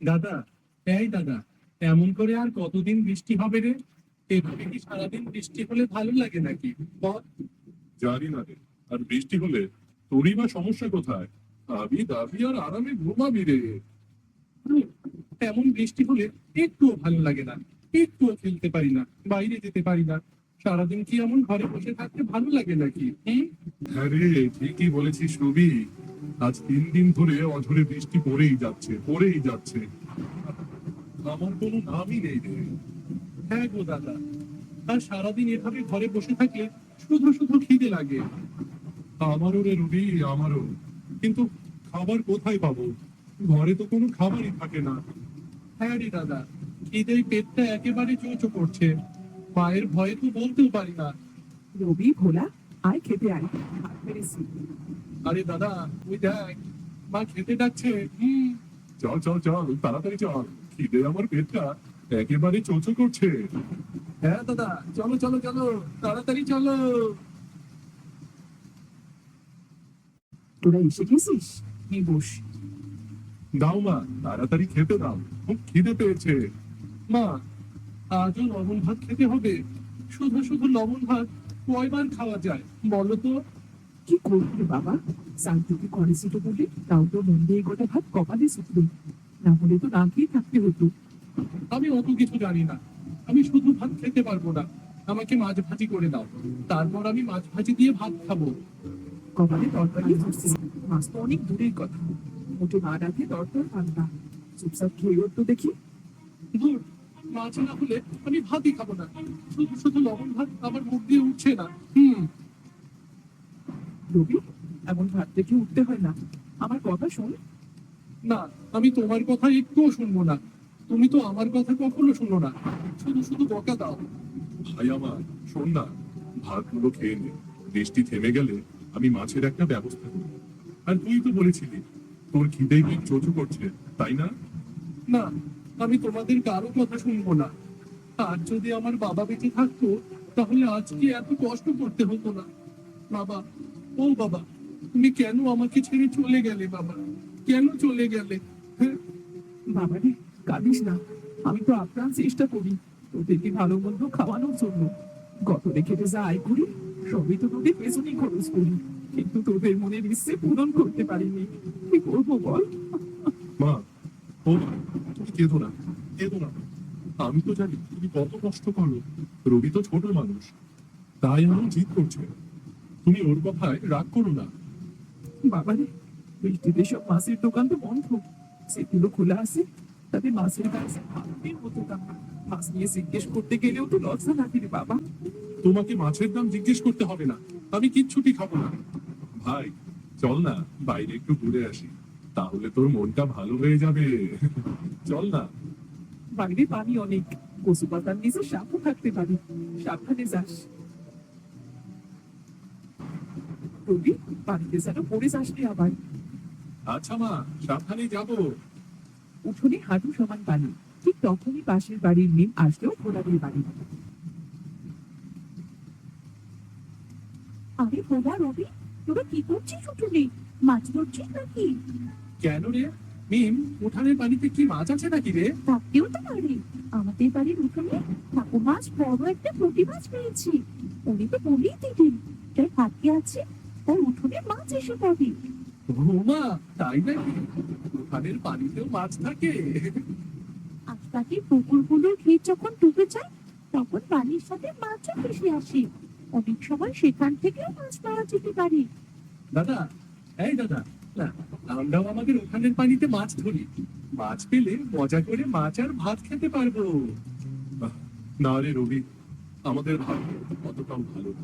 দাদা এই দাদা এমন করে আর কতদিন বৃষ্টি হবে রে? এভাবে কি সারাদিন বৃষ্টি হলে ভালো লাগে নাকি? বল। জানি না রে। আর বৃষ্টি হলে তোরই বা সমস্যা কোথায়? আমি দাবি আর আরামে ঘুমাবি রে। এমন বৃষ্টি হলে একটুও ভালো লাগে না। একটুও খেলতে পারি না বাইরে যেতে পারি না। সারাদিন কি এমন ঘরে বসে থাকতে ভালো লাগে নাকি? হ্যাঁ রে ঠিকই বলেছিস রবি। আজ তিন দিন ধরে অঝরে বৃষ্টি পড়েই যাচ্ছে পড়েই যাচ্ছে। আমার কোনো নামই নেই হ্যাঁ গো দাদা, আর সারাদিন এভাবে ঘরে বসে থাকলে শুধু শুধু খিদে লাগে। আমারও রে রবি, আমারও। কিন্তু খাবার কোথায় পাবো? ঘরে তো কোনো খাবারই থাকে না। হ্যাঁ রে দাদা খিদেই পেটটা একেবারে চোচো করছে। মায়ের ভয়ে তো বলতেও পারি না। রবি ভোলা আয় খেতে আয়। ভাত পেরেছি আরে দাদা ওই দেখ মা খেতে ডাকছে চল চল চল তাড়াতাড়ি চল। খিদে আমার পেটটা একেবারে চোচো করছে। হ্যাঁ দাদা চলো চলো চলো তাড়াতাড়ি চলো। তোরা এসে গেছিস? নি বস। দাও মা তাড়াতাড়ি খেতে দাও। খুব খিদে পেয়েছে। মা আজও লবণ ভাত খেতে হবে। শুধু শুধু লবণ ভাত। কয়বার খাওয়া যায়। বলো তো কি করবি বাবা? শান্তিকে করেছিল বলে তাও তো মন দিয়ে গোটা ভাত কপালে শুকলো না হলে তো না খেয়ে থাকতে হতো। আমি অত কিছু জানি না। আমি শুধু ভাত খেতে পারব না। আমাকে মাছ ভাজি করে দাও। তারপর আমি মাছ ভাজি দিয়ে ভাত খাব। কপালে তরকারি ধরছে মাছ তো অনেক দূরের কথা। মোটে মা রাখে তরকার পান না চুপচাপ খেয়ে তো দেখি। দূর মাছ না হলে আমি ভাতই খাব না। শুধু শুধু লবণ ভাত আমার মুখ দিয়ে উঠছে না। হুম। রবি এমন ভাত দেখে উঠতে হয় না। আমার কথা শোন। না আমি তোমার কথা একটুও শুনব না। তুমি তো আমার কথা কখনো শুনো না। শুধু শুধু বকা দাও। ভাই আমার শোন না। ভাতগুলো খেয়ে নে। বৃষ্টি থেমে গেলে আমি মাছের একটা ব্যবস্থা করি। আর তুই তো বলেছিলি তোর খিদেই চোচো করছে তাই না? না আমি তোমাদের কারও কথা শুনব না। আর যদি আমার বাবা বেঁচে থাকতো, তাহলে আজকে এত কষ্ট করতে হতো না। বাবা, ও বাবা, তুমি কেন আমাকে ছেড়ে চলে গেলে বাবা? কেন চলে গেলে? হ্যাঁ? বাবা রে, কাঁদিস না। আমি তো আপ্রাণ চেষ্টা করি তোদেরকে ভালো মন্দ খাওয়ানোর জন্য। গত রেখে যা আয় করি, সবই তো তোদের পেছনেই খরচ করি। কিন্তু তোদের মনের ইচ্ছে পূরণ করতে পারিনি। কি করব বল? মা, ও তুমি কেঁদো না কেঁদো না। আমি তো জানি তুমি কত কষ্ট করো। রবি তো ছোট মানুষ তাই এমন জিদ করছে। তুমি ওর কথায় রাগ করো না। বাবা রে বৃষ্টিতে সব মাছের দোকান তো বন্ধ। সেগুলো খোলা আছে তাতে মাছের কাছে মাছ নিয়ে জিজ্ঞেস করতে গেলেও তো লজ্জা লাগে রে বাবা। তোমাকে মাছের দাম জিজ্ঞেস করতে হবে না আমি কিচ্ছুটি খাব না। ভাই চল না বাইরে একটু ঘুরে আসি তাহলে তোর মনটা ভালো হয়ে যাবে। চল না। বাইরে পানি অনেক। কচু পাতার নিচে সাপও থাকতে পারে। সাবধানে যাস। রবি পানিতে যেন পড়ে যাস রে আবার। আচ্ছা মা সাবধানে যাব। উঠোনে হাঁটু সমান পানি। ঠিক তখনই পাশের বাড়ির মিম আসলেও ভোলাদের বাড়ি। আরে ভোলা রবি তোরা কি করছিস উঠোনে? মাছ ধরছিস নাকি? কেন রে? মিম উঠানের পানিতে কি মাছ আছে নাকি রে? থাকতেও তো পারে। আমাদের বাড়ির উঠোনে ঠাকুর মাছ বড় একটা পুঁটি মাছ পেয়েছি। উনি তো বলেই দিলেন তাই ভাগ্যে আছে তার উঠোনে মাছ এসে পড়ে। রোমা তাই নাকি? উঠানের পানিতেও মাছ থাকে। আশপাশের পুকুরগুলোর ভিড় যখন ডুবে যায় তখন পানির সাথে মাছও ভেসে আসে। অনেক সময় সেখান থেকেও মাছ পাওয়া যেতে পারে। দাদা এই দাদা আমরাও আমাদের উঠানের পানিতে মাছ ধরি। মাছ পেলে মজা করে মাছ আর ভাত খেতে পারব। না রে রবি, আমাদের ভাগ্য ভালো।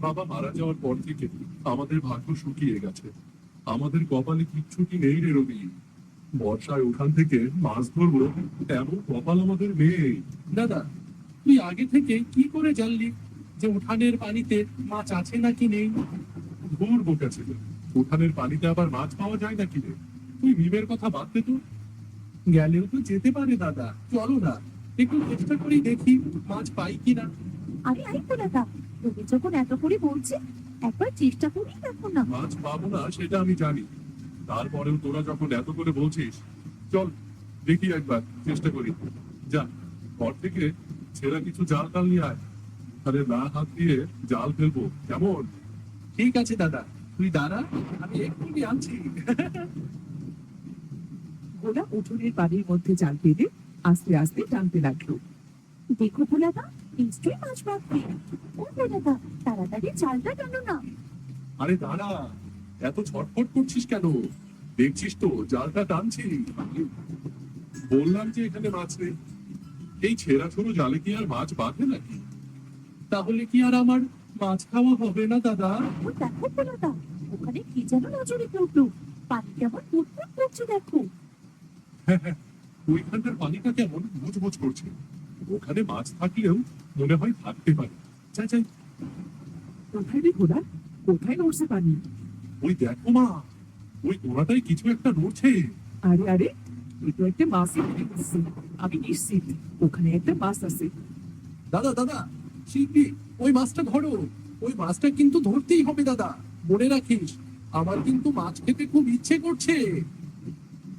বাবা মারা যাওয়ার পর থেকে আমাদের ভাগ্য শুকিয়ে গেছে। আমাদের কপালে কিচ্ছুটি নেই রে রবি। বর্ষায় উঠান থেকে মাছ ধরবো এমন কপাল আমাদের নেই। দাদা, তুই আগে থেকে কি করে জানলি যে উঠানের পানিতে মাছ আছে নাকি নেই? ছিল। উঠানের পানিতে আবার মাছ পাওয়া যায় নাকি রে? তুই মিমের কথা বাদ দে তো। গেলেও তো যেতে পারে দাদা। চলো না। একটু চেষ্টা করি দেখি মাছ পাই কিনা। আরে আই দাদা রবি যখন এত করে বলছে একবার চেষ্টা করেই দেখো না। মাছ পাবো না সেটা আমি জানি। তারপরেও তোরা যখন এত করে বলছিস চল দেখি একবার চেষ্টা করি। যা ঘর থেকে ছেঁড়া কিছু জাল টাল নিয়ে আয়। তাহলে না হাত দিয়ে জাল ফেলব কেমন? ঠিক আছে দাদা। তুই দাঁড়া আমি এক্ষুনি আনছি। ভোলা উঠোনের বাড়ির মধ্যে জাল পেলে আস্তে আস্তে টানতে লাগল। দেখো ভোলাদা নিশ্চয়ই মাছ ও ভোলাদা তাড়াতাড়ি জালটা টানো না। আরে দাঁড়া এত ছটফট করছিস কেন? দেখছিস তো জালটা টানছি। বললাম যে এখানে মাছ নেই। এই ছেঁড়া ছোড়ো জালে কি আর মাছ বাঁধে নাকি? তাহলে কি আর আমার মাছ খাওয়া হবে না দাদা। ও দেখো ভোলাদা ওখানে কি যেন নজরে পড়ল পানি কেমন ফুটফুট করছে দেখো। ওইখানকার পানিটা কেমন বুঝবুঝ করছে? ওখানে মাছ থাকলেও মনে হয় থাকতে পারে। যাই যাই কোথায় রে ভোলা? কোথায় নড়ছে পানি? ওই দেখো মা ওই গোড়াটাই কিছু একটা নড়ছে। আরে আরে তুই তো একটা মাছ আমি নিশ্চিত ওখানে একটা মাছ আছে। দাদা দাদা শিগগির। ওই মাছটা ধরো ওই মাছটা কিন্তু ধরতেই হবে দাদা মনে রাখিস। আমার কিন্তু মাছ খেতে খুব ইচ্ছে করছে।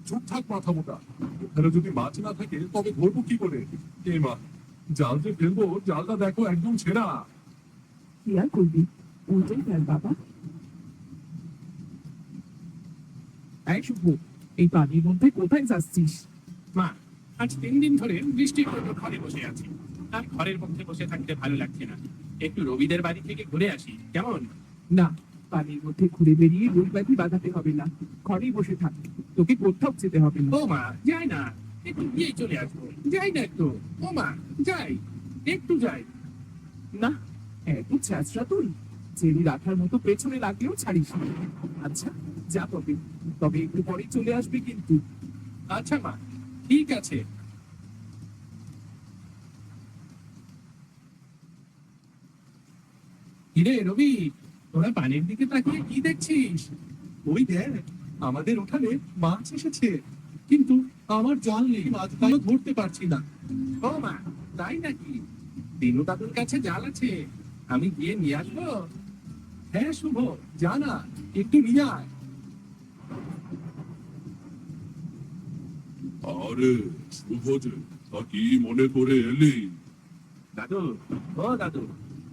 চুপ থাক মাথা মোটা। ওখানে যদি মাছ না থাকে তবে ধরবো কি করে? এ মা জাল যে ফেলব জালটা দেখো একদম ছেঁড়া। কি আর করবি? উল্টোই ফেল বাবা। এই শুভ এই পানির মধ্যে কোথায় যাচ্ছিস? মা আজ তিন দিন ধরে বৃষ্টির ঘরে বসে আছি। আর ঘরের মধ্যে বসে থাকতে ভালো লাগছে না। একটু রবিদের বাড়ি থেকে ঘুরে আসি কেমন? না পানির মধ্যে ঘুরে বেরিয়ে রোগ ব্যাধি বাঁধাতে হবে না। ঘরেই বসে থাক তোকে কোথাও যেতে হবে না। ও মা যাই না একটু গিয়েই চলে আসব। যাই না একটু ও মা যাই একটু যাই। না এত ছ্যাঁচড়া তুই জেরি রাখার মতো পেছনে লাগলেও ছাড়িস না। আচ্ছা যা তবে তবে একটু পরেই চলে আসবে কিন্তু। আচ্ছা মা ঠিক আছে। কিরে রবি তোরা পানির দিকে তাকিয়ে কি দেখছিস? ওই দেখ আমাদের ওখানে মাছ এসেছে। কিন্তু আমার জাল নেই মাছগুলো ধরতে পারছি না। ও মা তাই নাকি? দিনু দাদুর কাছে জাল আছে। আমি গিয়ে নিয়ে আসব? হ্যাঁ শুভ জানা একটু নিয়ে আয়। আরে শুভ যে তা কি মনে করে এলি? দাদু ও দাদু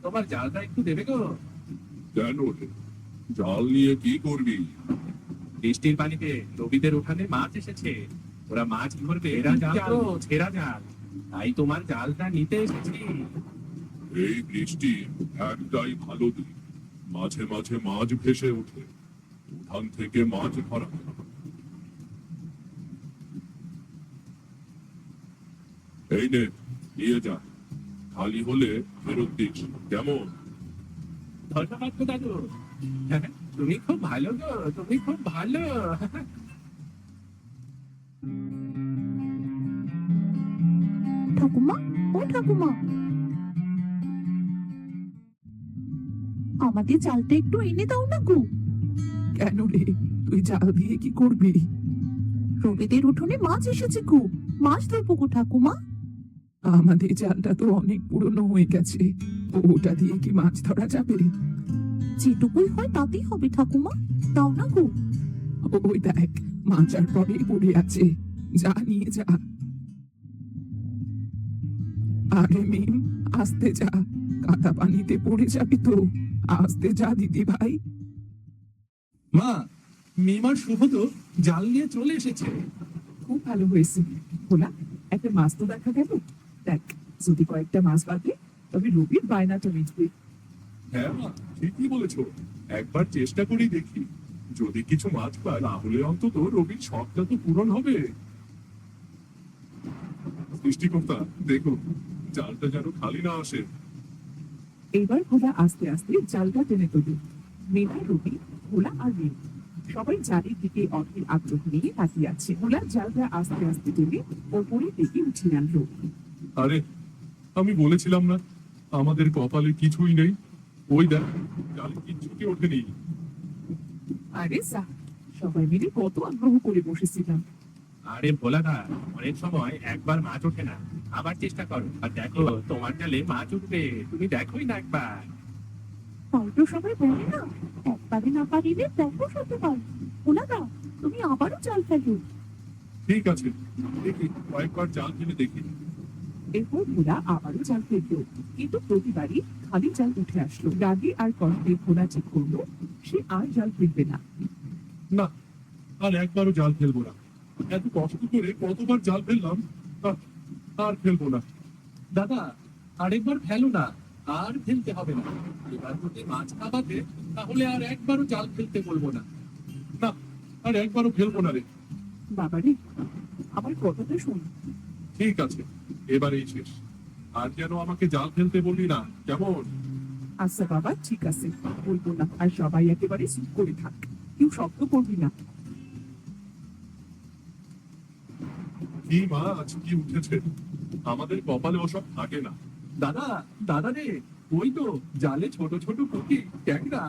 তোমার জালটা একটু দেবে গো কেন রে জাল নিয়ে কি করবি? বৃষ্টির পানিতে রবিদের উঠানে মাছ এসেছে। ওরা মাছ ধরবে এরা জাল তো ছেঁড়া জাল। তাই তোমার জালটা নিতে এসেছি। এই বৃষ্টি একটাই ভালো দিক। মাঝে মাঝে মাছ ভেসে ওঠে। উঠান থেকে মাছ ধরা। এই নে নিয়ে যা। খালি হলে ফেরত দিস কেমন? ধন্যবাদ গো দাদু তুমি খুব ভালো গো তুমি খুব ভালো। ঠাকুমা ও ঠাকুমা। আমাদের জালটা একটু এনে দাও না গো। কেন রে? তুই জাল দিয়ে কি করবি? রবিদের উঠোনে মাছ এসেছে গো। মাছ ধরবো গো ঠাকুমা। আমাদের জালটা তো অনেক পুরনো হয়ে গেছে। ওটা দিয়ে কি মাছ ধরা যাবে? যেটুকুই হয় তাতেই হবে ঠাকুমা। দাও না গো। ওই দেখ মাচার পরে পড়ে আছে। যা নিয়ে যা। আরে মিম আস্তে যা। কাদা পানিতে পড়ে যাবি তো। আস্তে যা দিদি ভাই। মা মিমার শুভ তো জাল নিয়ে চলে এসেছে। খুব ভালো হয়েছে। খোলা একটা মাছ তো দেখা গেল? দেখ যদি কয়েকটা মাছ বাদে তবে রবির বায়নাটা মিটবে। হ্যাঁ মা ঠিকই বলেছ। একবার চেষ্টা করি দেখি। যদি কিছু মাছ পাই তাহলে অন্তত রবির শখটা তো পূরণ হবে। সৃষ্টিকর্তা দেখো জালটা যেন খালি না আসে। এইবার ভোলা আস্তে আস্তে জালটা টেনে তোলে। মেঘা রবি ভোলা আর সবাই জালের দিকে অধীর আগ্রহ নিয়ে তাকিয়ে আছে। ভোলা জালটা আস্তে আস্তে টেনে ওপরের দিকে উঠিয়ে আনলো। আরে আমি বলেছিলাম না আমাদের কপালে কিছুই নেই। ওই দেখ কিচ্ছুটি ওঠেনি। আরে সবাই মিলে কত আগ্রহ করে বসেছিলাম। আরে ভোলা দা অনেক সময় একবার মাছ ওঠে না। আবার চেষ্টা করো আর দেখো তোমার জালে মাছ উঠবে। তুমি দেখোই না একবার। তো সবাই বলে না একবারে না পারিলে দেখো শতবার। দাও তুমি আবারও জাল ফেলো। ঠিক আছে দেখি কয়েকবার জাল ফেলে দেখি। এরপর ভোলা আবারও জাল ফেলল কিন্তু প্রতিবারই খালি জাল উঠে আসলো। রাগে আর কষ্টে ভোলা ঠিক করল সে আর জাল ফেলবে না। না আর একবারও জাল ফেলব না। এত কষ্ট করে কতবার জাল ফেললাম আর ফেলব না। দাদা আরেকবার ফেলো না আর ফেলতে হবে না। এবার যদি মাছ খাবাতে তাহলে আর একবারও জাল ফেলতে বলব না। না আর একবারও ফেলব না রে। বাবারে আমার কথাটা শোন। ঠিক আছে। এবারেই শেষ। আর যেন আমাকে জাল ফেলতে বললি না কেমন? আচ্ছা বাবা ঠিক আছে। বলব না আর সবাই একেবারে চুপ করে থাক। কেউ শব্দ করবি না। কি মাছ কি উঠেছে? আমাদের কপালে ওসব থাকে না। দাদা দাদা রে ওই তো জালে ছোট ছোট পুঁটি ট্যাংরা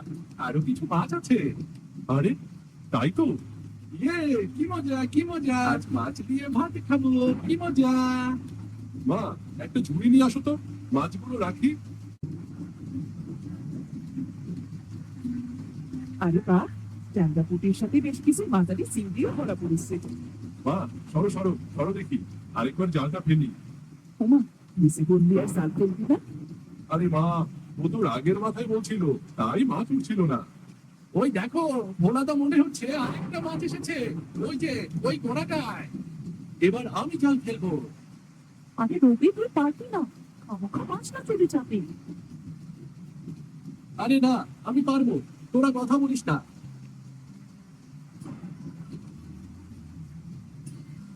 আরও কিছু মাছ আছে। আরে তাই তো? ইয়ে কি মজা কি মজা? আজ মাছ দিয়ে ভাত খাব কি মজা? মা একটা ঝুড়ি নিয়ে আসো তো। মাছগুলো রাখি। আরে বা ট্যাংরা পুটির সাথে বেশ কিছু মাঝারি চিংড়িও ধরা পড়েছে। মা সরো সরো সরো দেখি। আরেকবার জালটা ফেলি। ওমা নিচে বললি আর জাল ফেলবি না? আরে মা ও তো রাগের মাথায় বলছিল তাই মাছ উঠছিল না। ওই দেখো ভোলাদা মনে হচ্ছে আরেকটা মাছ এসেছে। ওই যে ওই গোড়াটায়। এবার আমি জাল ফেলব। আরে রবি তুই পারবি না। খামোখা মাছ না চলে যাবে। আরে না আমি পারব। তোরা কথা বলিস না।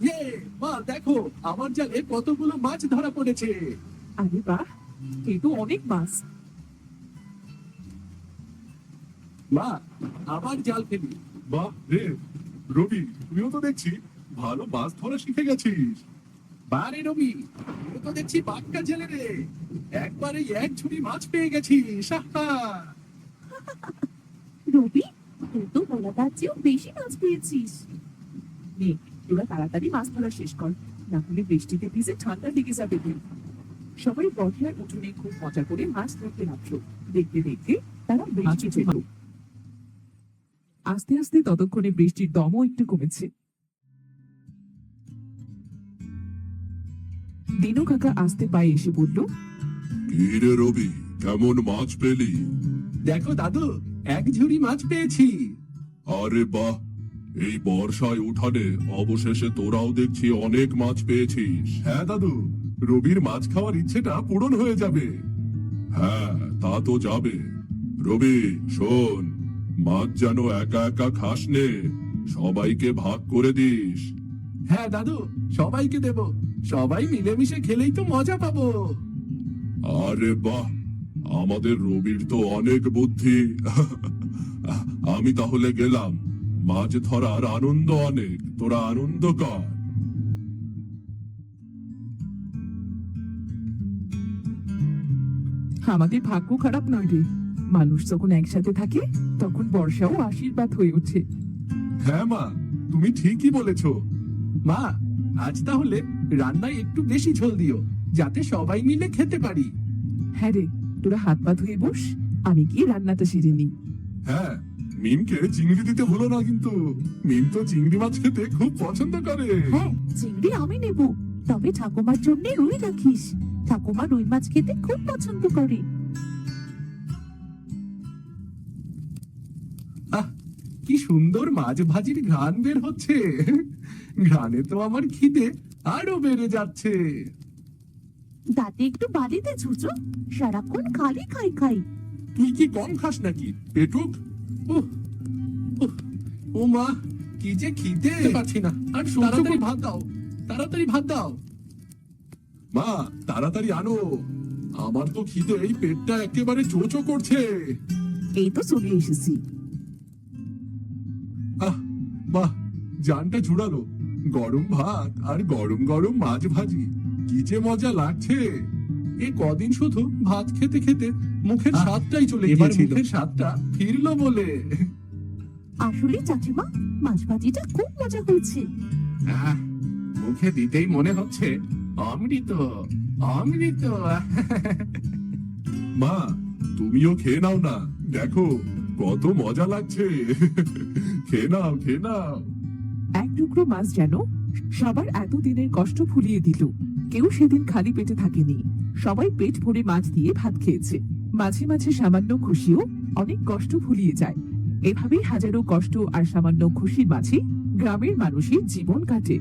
ইয়ে মা দেখো আমার জালে কতগুলো মাছ ধরা পড়েছে। আরে বাহ এই তো অনেক মাছ। মা আবার জাল ফেলি। বাহ রে রবি তুইও তো দেখছি ভালো মাছ ধরা শিখে গেছিস। বারে রবি এ তো দেখছি বাক্কা জেলে রে। একবারে এক ঝুড়ি মাছ পেয়ে গেছিস! রবি তুই তো ভোলাদার চেয়েও বেশি মাছ পেয়েছিস। নে তোরা তাড়াতাড়ি মাছ ধরা শেষ কর না হলে বৃষ্টিতে ভিজে ঠান্ডা লেগে যাবে তুই সবাই বটিয়ার উঠোনে খুব মজা করে মাছ ধরতে লাগল। দেখতে দেখতে তারা বৃষ্টি পেল। আস্তে আস্তে ততক্ষণে বৃষ্টির দমও একটু কমেছে। দিনু কাকা আস্তে পায়ে এসে বলল কি রে রবি কেমন মাছ পেলি? দেখো দাদু এক ঝুড়ি মাছ পেয়েছি। আরে বাহ এই বর্ষায় উঠানে অবশেষে তোরাও দেখছি অনেক মাছ পেয়েছিস। হ্যাঁ দাদু রবির মাছ খাওয়ার ইচ্ছেটা পূরণ হয়ে যাবে। হ্যাঁ তা তো যাবে। রবি শোন মাছ যেন একা একা খাস নে সবাইকে ভাগ করে দিস। হ্যাঁ দাদু সবাইকে দেব। সবাই মিলেমিশে খেলেই তো মজা পাবো। আরে বাহ আমাদের রবির তো অনেক বুদ্ধি। আমি তাহলে গেলাম। মাছ ধরার আনন্দ অনেক। তোরা আনন্দ কর। আমাদের ভাগ্য খারাপ নয় রে। মানুষ যখন একসাথে থাকে তখন বর্ষাও আশীর্বাদ হয়ে ওঠে। হ্যাঁ মা তুমি ঠিকই বলেছ। মা আজ তাহলে রান্নায় একটু বেশি ঝোল দিও যাতে সবাই মিলে খেতে পারি। হ্যাঁ রে তোরা হাত পা ধুয়ে বস আমি কি রান্নাটা সেরে নিই। হ্যাঁ মিমকে চিংড়ি দিতে ভুলো না কিন্তু। মিম তো চিংড়ি মাছ খেতে খুব পছন্দ করে। হ্যাঁ চিংড়ি আমি নেব তবে ঠাকুমার জন্য রুই রাখিস। ঠাকুমা রুই মাছ খেতে খুব পছন্দ করে। কি সুন্দর মাছ ভাজির ঘ্রাণ বের হচ্ছে। ঘ্রাণে তো আমার খিদে আরও বেড়ে যাচ্ছে। দাঁতে একটু বাড়িতে ঝুঁচো সারাক্ষণ খালি খাই খাই। তুই কি কম খাস নাকি? পেটুক? ও মা কি যে খিদে। পাচ্ছি না। আর তাড়াতাড়ি ভাত দাও তাড়াতাড়ি ভাত দাও। মা তাড়াতাড়ি আনো। আমার তো খিদে এই পেটটা একেবারে চোচো করছে। এই তো চলে এসেছি। আহ বাহ জানটা জুড়ালো গরম ভাত আর গরম গরম মাছ ভাজি। কি যে মজা লাগছে। এই কদিন শুধু ভাত খেতে খেতে মুখের আহ, স্বাদটাই চলে গিয়েছিল। মুখের স্বাদটা ফিরলো বলে। আসলে চাচিমা মাছ ভাজিটা খুব মজা হয়েছে। মুখে দিতেই মনে হচ্ছে অমৃত অমৃত। মা তুমিও খেয়ে নাও না। দেখো কত মজা লাগছে। খেয়ে নাও খেয়ে নাও। টুকরো মাছ যেন সবার এতদিনের কষ্ট ভুলিয়ে দিল। কেউ সেদিন খালি পেটে থাকেনি। সবাই পেট ভরে মাছ দিয়ে ভাত খেয়েছে। মাঝে মাঝে সামান্য খুশিও অনেক কষ্ট ভুলিয়ে যায়। এভাবেই হাজারো কষ্ট আর সামান্য খুশির মাঝে গ্রামের মানুষের জীবন কাটে।